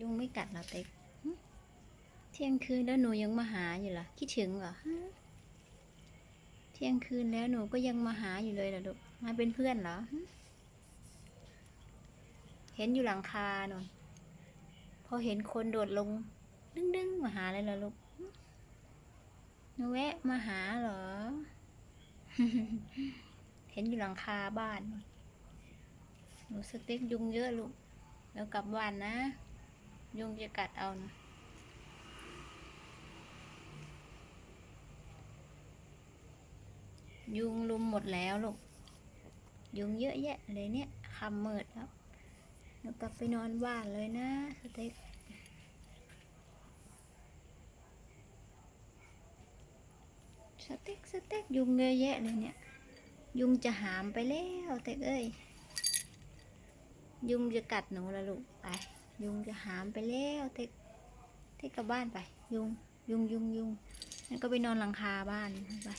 ยุงไม่กัดเรอเต็กเที่ยงคืนแล้วหนูยังมาหาอยู่เหรอคิดถึงเหรอเที่ยงคืนแล้วหนูก็ยังมาหาอยู่เลยเหรอลูก มาเป็นเพื่อนเหรอ เห็นอยู่หลังคาหนูพอเห็นคนโดดลง ดึงดึงๆมาหาเลยเหรอลูก หนูแวะมาหาเหรอ เห็นอยู่หลังคาบ้านนู่นหนูสเต็กยุงเยอะลูก แล้วกลับบ้านนะ ยุงจะกัดเอานะยุงลุมหมดแล้วลูก ยุงเยอะแยะเลยเนี่ยคำเมืดแล้วหนูกลับไปนอนบ้านเลยนะสเต็กสเต็กสเต็กยุงเยอะแยะเลยเนี่ย ยุงจะหามไปแล้วเต็กเอ้ย ยุงจะกัดหนูแล้วลูกไป ยุงจะหามไปแล้วเทคเทคกกลับบ้านไป ยุง ยุงยุงยุงงั้นก็ไปนอนหลังคาบ้านไป